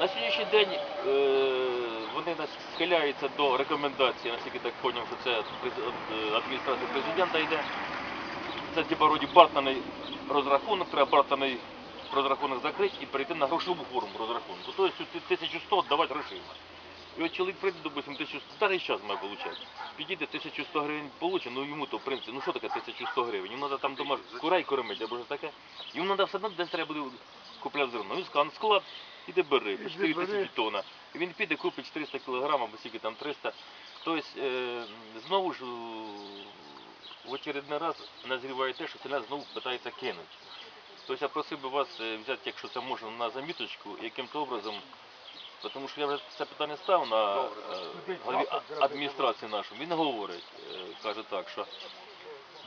На сьогоднішній день е, вони схиляються до рекомендації, наскільки так зрозумів, що це е, адміністрація президента йде. Це типа вроді бартаний розрахунок, треба бартаний розрахунок закрити і перейти на грошову форму розрахунку. Тобто 1100 віддавати грошима. І от чоловік прийде, допустим, 1100, навіть зараз має получати. Підійде 1100 гривень получить, ну йому то в принципі, ну що таке 1100 гривень? Йому треба там дома курей кормити або щось таке. Йому треба все одно десь треба буде купляти зерно. Він скаже, «Ну, склад, іди бери, по 4 тисячі тонна. І він піде, купить 400 кг або скільки там 300. Тобто, е, знову ж в очередний раз назріває те, що ціна знову питається кинути. Тобто я просив би вас е, взяти, якщо це можна, на заміточку, яким-то образом, тому що я вже це питання став на е, голові адміністрації нашої. Він говорить, каже так, що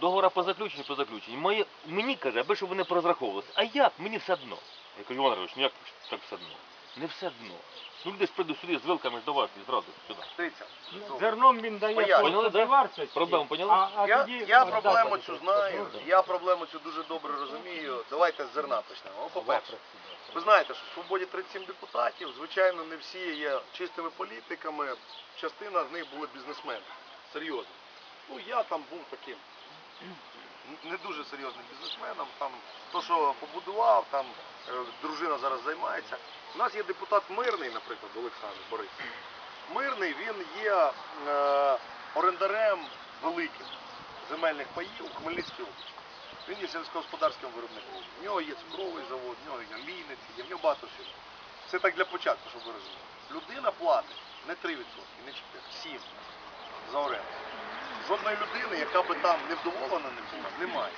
договора по заключенню, по заключенню. Мені каже, аби щоб вони порозраховувалися. А як? Мені все одно. Я кажу, Іван Григорович, ну як так все одно? Не все одно. Ну люди ж прийдуть сюди з вилками ж до вас і зразу сюди. Дивіться, Зерном він дає. Поняли, да? собівартості, Проблему поняли? а- а я, тоді я проблему цю знаю, я проблему цю дуже добре розумію. Давайте з зерна почнемо. Ну, По-перше, ви знаєте, що в свободі 37 депутатів, звичайно, не всі є чистими політиками, частина з них були бізнесмени. Серйозно. Ну я там був таким не дуже серйозним бізнесменом. Там то, що побудував, там е, дружина зараз займається. У нас є депутат мирний, наприклад, Олександр Борис. Мирний він є е, орендарем великим земельних паїв у Хмельницькій області. Він є сільськогосподарським виробником. В нього є цукровий завод, в нього є мійниці, є в нього багато всього. Це так для початку, щоб ви розуміли. Людина платить не 3%, не 4%, 7% за оренду. Жодної людини, яка би там невдоволена не була, немає.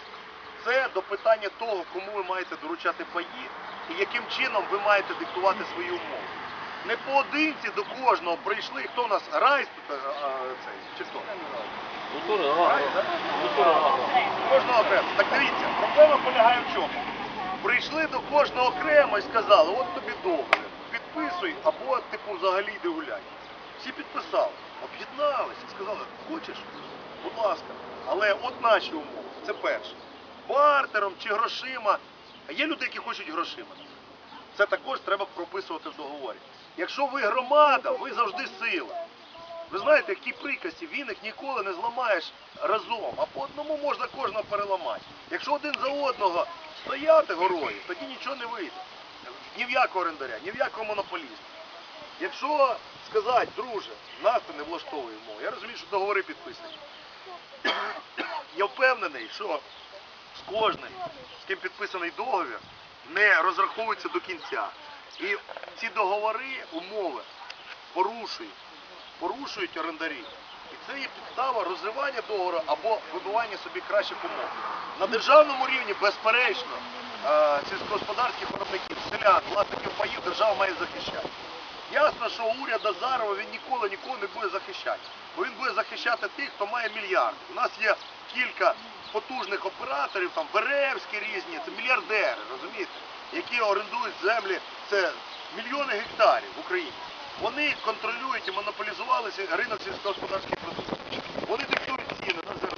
Це до питання того, кому ви маєте доручати паї і яким чином ви маєте диктувати свої умови. Не поодинці до кожного прийшли, хто у нас райс тут а, цей, чи хто? Культура. Райс, да? Кожного окремо. Так дивіться, проблема полягає в чому? Прийшли до кожного окремо і сказали, от тобі договір, підписуй, або типу взагалі йди гуляй. Всі підписали, об'єдналися, сказали, хочеш, будь ласка. Але от наші умови, це перше. Бартером чи грошима. А є люди, які хочуть грошима. Це також треба прописувати в договорі. Якщо ви громада, ви завжди сила. Ви знаєте, які приказці, віник ніколи не зламаєш разом, а по одному можна кожного переламати. Якщо один за одного стояти горою, тоді нічого не вийде. Ні в якого орендаря, ні в якого монополіста. Якщо сказати, друже, нас це не влаштовує мова, я розумію, що договори підписані. Я впевнений, що кожним, з ким підписаний договір, не розраховується до кінця. І ці договори, умови порушують порушують орендарі. І це є підстава розривання договору або вибивання собі кращих умов. На державному рівні, безперечно, е, сільськогосподарських виробників, селян, власників паїв держава має захищати. Ясно, що уряд Азарова він ніколи нікого не буде захищати. Бо він буде захищати тих, хто має мільярди. У нас є кілька потужних операторів, там Беревські різні, це мільярдери, розумієте, які орендують землі, це мільйони гектарів в Україні. Вони контролюють і монополізувалися ринок сільськогосподарських продуктів. Вони диктують ціни на